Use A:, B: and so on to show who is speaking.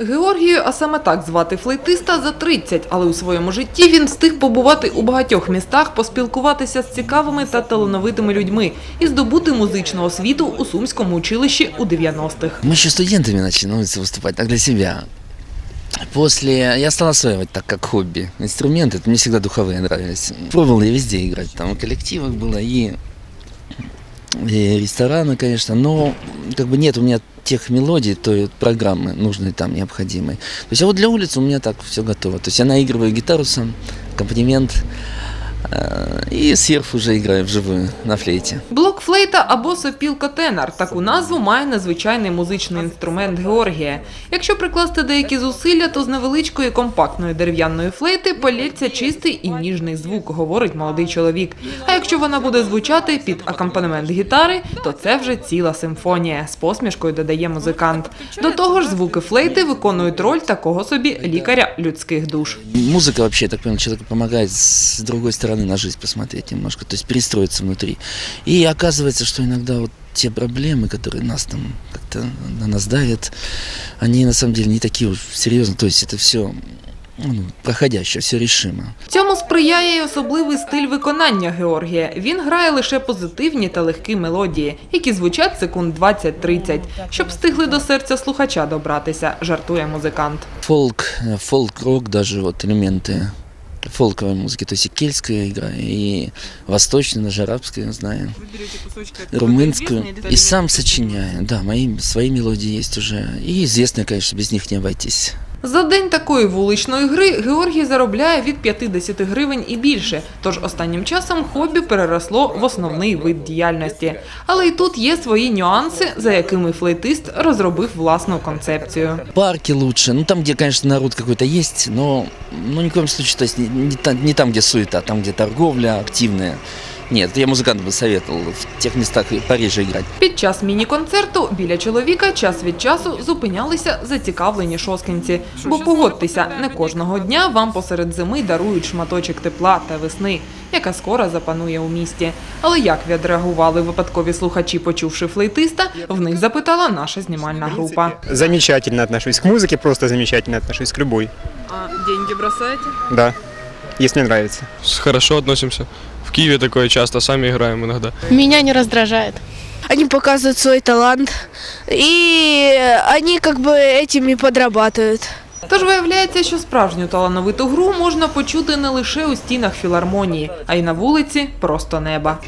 A: Георгію, а саме так звати флейтиста, за 30, але у своєму житті він встиг побувати у багатьох містах, поспілкуватися з цікавими та талановитими людьми і здобути музичну освіту у Сумському училищі у 90-х.
B: Мы еще студентами начали на улице выступать, так для себя. После я стал осваивать так как хобби. Инструменты, это мне всегда духовые нравились. Пробовал я везде играть, там и в коллективах было, и, и рестораны, конечно, но как бы нет у меня тех мелодий, той программы нужной там, необходимой. То есть, а вот для улицы у меня так все готово. То есть я наигрываю гитару сам, аккомпанемент, э, и серф уже играю вживую на флейте.
A: Блокфлейта або сопілка-тенор – таку назву має незвичайний музичний інструмент Георгія. Якщо прикласти деякі зусилля, то з невеличкої компактної дерев'яної флейти полється чистий і ніжний звук, говорить молодий чоловік. А якщо вона буде звучати під акомпанемент гітари, то це вже ціла симфонія, з посмішкою додає музикант. До того ж, звуки флейти виконують роль такого собі лікаря людських душ.
B: Вообще, я так понял, человеку помогает с другой стороны на жизнь посмотреть немножко, то есть перестроиться внутри. И оказывается, что иногда вот те проблемы, которые нас там как-то на нас давят, они на самом деле не такие уж серьезные, то есть это все ну, проходящее, все решимо.
A: Цьому сприяє й особливий стиль виконання Георгія. Він грає лише позитивні та легкі мелодії, які звучать секунд 20-30, щоб встигли до серця слухача добратися, жартує музикант.
B: Фолк, э, фолк-рок, даже вот элементы фолковой музыки, то есть и кельтская игра, и восточная, даже арабская, знаю, румынскую. И сам сочиняю, да, мои, свои мелодии есть уже. И известные, конечно, без них не обойтись.
A: За день такої вуличної гри Георгій заробляє від 50 гривень і більше. Тож останнім часом хобі переросло в основний вид діяльності. Але й тут є свої нюанси, за якими флейтист розробив власну концепцію.
B: Парки лучше, ну там, где, конечно, народ какой-то есть, но ну, ни в случае, то не, не та- не там, где суета, там, где торговля активная. Нет, я музыкантам бы советовал в тех местах Парижа играть.
A: Під час міні-концерту біля чоловіка час від часу зупинялися зацікавлені шоскінці. Бо погодьтеся, не кожного дня вам посеред зими дарують шматочок тепла та весни, яка скоро запанує у місті. Але як відреагували випадкові слухачі, почувши флейтиста, в них запитала наша знімальна група.
C: Замечательно отношусь к музыке, просто замечательно отношусь к любой.
A: А деньги бросаєте?
C: Да, если нравится.
D: С- Хорошо относимся. В Киеве такое часто, сами играем иногда.
E: Меня не раздражает. Они показывают свой талант, и они как бы этим и подрабатывают.
A: Тож виявляється, що справжню талановиту гру можна почути не лише у стінах філармонії, а й на вулиці просто неба.